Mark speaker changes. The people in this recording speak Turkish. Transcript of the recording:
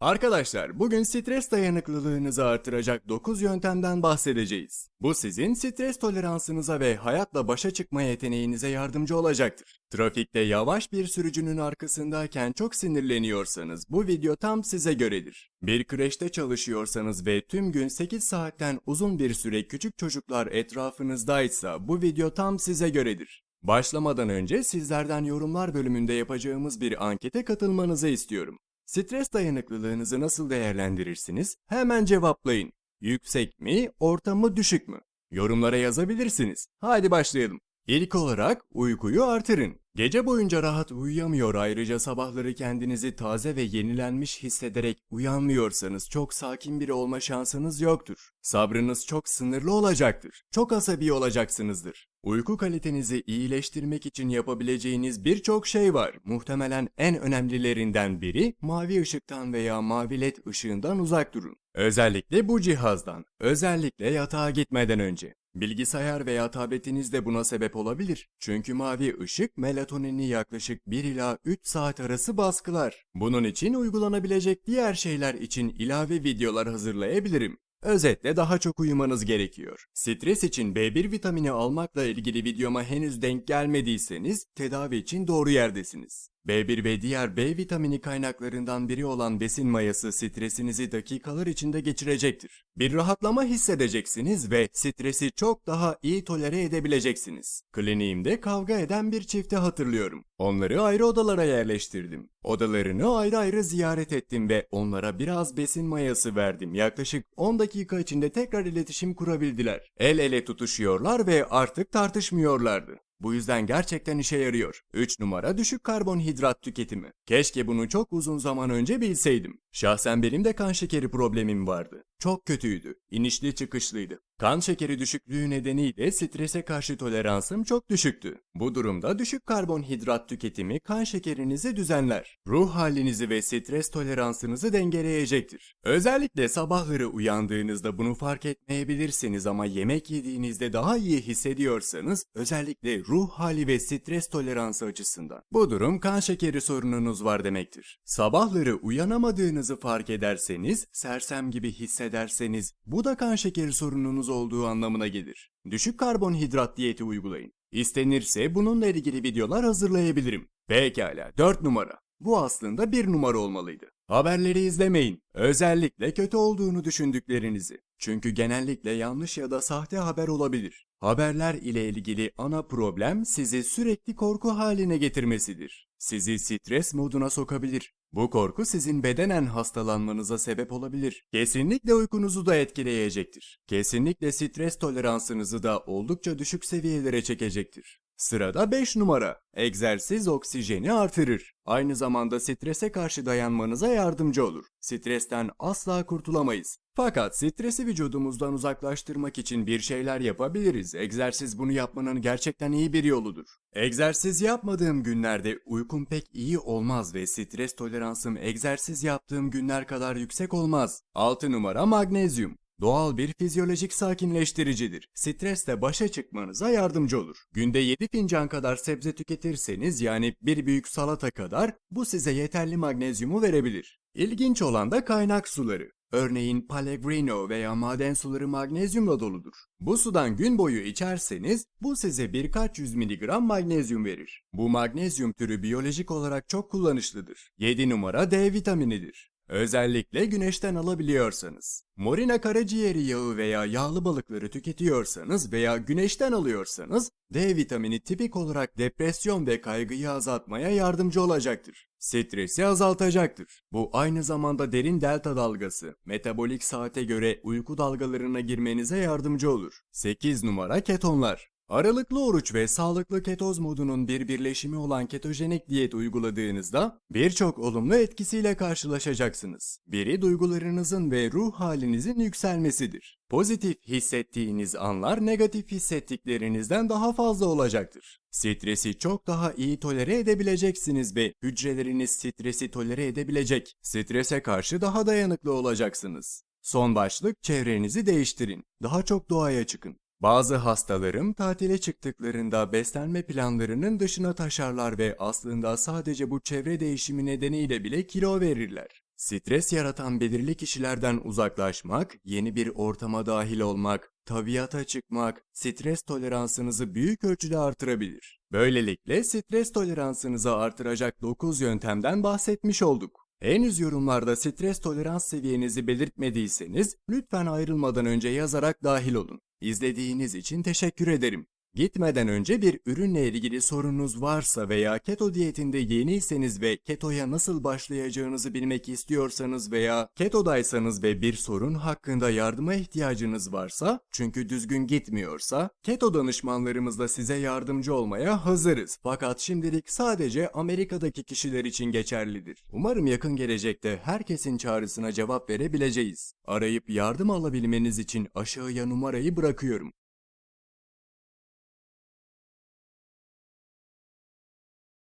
Speaker 1: Arkadaşlar bugün stres dayanıklılığınızı artıracak 9 yöntemden bahsedeceğiz. Bu sizin stres toleransınıza ve hayatla başa çıkma yeteneğinize yardımcı olacaktır. Trafikte yavaş bir sürücünün arkasındayken çok sinirleniyorsanız bu video tam size göredir. Bir kreşte çalışıyorsanız ve tüm gün 8 saatten uzun bir süre küçük çocuklar etrafınızdaysa bu video tam size göredir. Başlamadan önce sizlerden yorumlar bölümünde yapacağımız bir ankete katılmanızı istiyorum. Stres dayanıklılığınızı nasıl değerlendirirsiniz? Hemen cevaplayın. Yüksek mi, orta mı, düşük mü? Yorumlara yazabilirsiniz. Hadi başlayalım. İlk olarak uykuyu artırın. Gece boyunca rahat uyuyamıyor ayrıca sabahları kendinizi taze ve yenilenmiş hissederek uyanmıyorsanız çok sakin biri olma şansınız yoktur. Sabrınız çok sınırlı olacaktır. Çok asabi olacaksınızdır. Uyku kalitenizi iyileştirmek için yapabileceğiniz birçok şey var. Muhtemelen en önemlilerinden biri mavi ışıktan veya mavi led ışığından uzak durun. Özellikle bu cihazdan, özellikle yatağa gitmeden önce. Bilgisayar veya tabletiniz de buna sebep olabilir. Çünkü mavi ışık melatonini yaklaşık 1 ila 3 saat arası baskılar. Bunun için uygulanabilecek diğer şeyler için ilave videolar hazırlayabilirim. Özetle daha çok uyumanız gerekiyor. Stres için B1 vitamini almakla ilgili videoma henüz denk gelmediyseniz tedavi için doğru yerdesiniz. B1 ve diğer B vitamini kaynaklarından biri olan besin mayası stresinizi dakikalar içinde geçirecektir. Bir rahatlama hissedeceksiniz ve stresi çok daha iyi tolere edebileceksiniz. Kliniğimde kavga eden bir çifti hatırlıyorum. Onları ayrı odalara yerleştirdim. Odalarını ayrı ayrı ziyaret ettim ve onlara biraz besin mayası verdim. Yaklaşık 10 dakika içinde tekrar iletişim kurabildiler. El ele tutuşuyorlar ve artık tartışmıyorlardı. Bu yüzden gerçekten işe yarıyor. 3 numara düşük karbonhidrat tüketimi. Keşke bunu çok uzun zaman önce bilseydim. Şahsen benim de kan şekeri problemim vardı. Çok kötüydü. İnişli çıkışlıydı. Kan şekeri düşüklüğü nedeniyle strese karşı toleransım çok düşüktü. Bu durumda düşük karbonhidrat tüketimi kan şekerinizi düzenler. Ruh halinizi ve stres toleransınızı dengeleyecektir. Özellikle sabahları uyandığınızda bunu fark etmeyebilirsiniz ama yemek yediğinizde daha iyi hissediyorsanız özellikle ruh hali ve stres toleransı açısından. Bu durum kan şekeri sorununuz var demektir. Sabahları uyanamadığınızı fark ederseniz, sersem gibi hissederseniz bu da kan şekeri sorununuz olduğu anlamına gelir. Düşük karbonhidrat diyeti uygulayın. İstenirse bununla ilgili videolar hazırlayabilirim. Pekala 4 numara. Bu aslında bir numara olmalıydı. Haberleri izlemeyin. Özellikle kötü olduğunu düşündüklerinizi. Çünkü genellikle yanlış ya da sahte haber olabilir. Haberler ile ilgili ana problem sizi sürekli korku haline getirmesidir. Sizi stres moduna sokabilir. Bu korku sizin bedenen hastalanmanıza sebep olabilir. Kesinlikle uykunuzu da etkileyecektir. Kesinlikle stres toleransınızı da oldukça düşük seviyelere çekecektir. Sırada 5 numara. Egzersiz oksijeni artırır. Aynı zamanda strese karşı dayanmanıza yardımcı olur. Stresten asla kurtulamayız. Fakat stresi vücudumuzdan uzaklaştırmak için bir şeyler yapabiliriz. Egzersiz bunu yapmanın gerçekten iyi bir yoludur. Egzersiz yapmadığım günlerde uykum pek iyi olmaz ve stres toleransım egzersiz yaptığım günler kadar yüksek olmaz. 6 numara magnezyum. Doğal bir fizyolojik sakinleştiricidir. Stresle başa çıkmanıza yardımcı olur. Günde 7 fincan kadar sebze tüketirseniz yani bir büyük salata kadar bu size yeterli magnezyumu verebilir. İlginç olan da kaynak suları. Örneğin Pellegrino veya maden suları magnezyumla doludur. Bu sudan gün boyu içerseniz bu size birkaç yüz miligram magnezyum verir. Bu magnezyum türü biyolojik olarak çok kullanışlıdır. 7 numara D vitaminidir. Özellikle güneşten alabiliyorsanız. Morina karaciğeri yağı veya yağlı balıkları tüketiyorsanız veya güneşten alıyorsanız D vitamini tipik olarak depresyon ve kaygıyı azaltmaya yardımcı olacaktır. Stresi azaltacaktır. Bu aynı zamanda derin delta dalgası, metabolik saate göre uyku dalgalarına girmenize yardımcı olur. 8 numara ketonlar. Aralıklı oruç ve sağlıklı ketoz modunun bir birleşimi olan ketojenik diyet uyguladığınızda birçok olumlu etkisiyle karşılaşacaksınız. Biri duygularınızın ve ruh halinizin yükselmesidir. Pozitif hissettiğiniz anlar negatif hissettiklerinizden daha fazla olacaktır. Stresi çok daha iyi tolere edebileceksiniz ve hücreleriniz stresi tolere edebilecek. Strese karşı daha dayanıklı olacaksınız. Son başlık çevrenizi değiştirin. Daha çok doğaya çıkın. Bazı hastalarım tatile çıktıklarında beslenme planlarının dışına taşarlar ve aslında sadece bu çevre değişimi nedeniyle bile kilo verirler. Stres yaratan belirli kişilerden uzaklaşmak, yeni bir ortama dahil olmak, tabiata çıkmak, stres toleransınızı büyük ölçüde artırabilir. Böylelikle stres toleransınızı artıracak 9 yöntemden bahsetmiş olduk. Henüz yorumlarda stres tolerans seviyenizi belirtmediyseniz lütfen ayrılmadan önce yazarak dahil olun. İzlediğiniz için teşekkür ederim. Gitmeden önce bir ürünle ilgili sorunuz varsa veya keto diyetinde yeniyseniz ve ketoya nasıl başlayacağınızı bilmek istiyorsanız veya ketodaysanız ve bir sorun hakkında yardıma ihtiyacınız varsa çünkü düzgün gitmiyorsa keto danışmanlarımızla size yardımcı olmaya hazırız. Fakat şimdilik sadece Amerika'daki kişiler için geçerlidir. Umarım yakın gelecekte herkesin çağrısına cevap verebileceğiz. Arayıp yardım alabilmeniz için aşağıya numarayı bırakıyorum.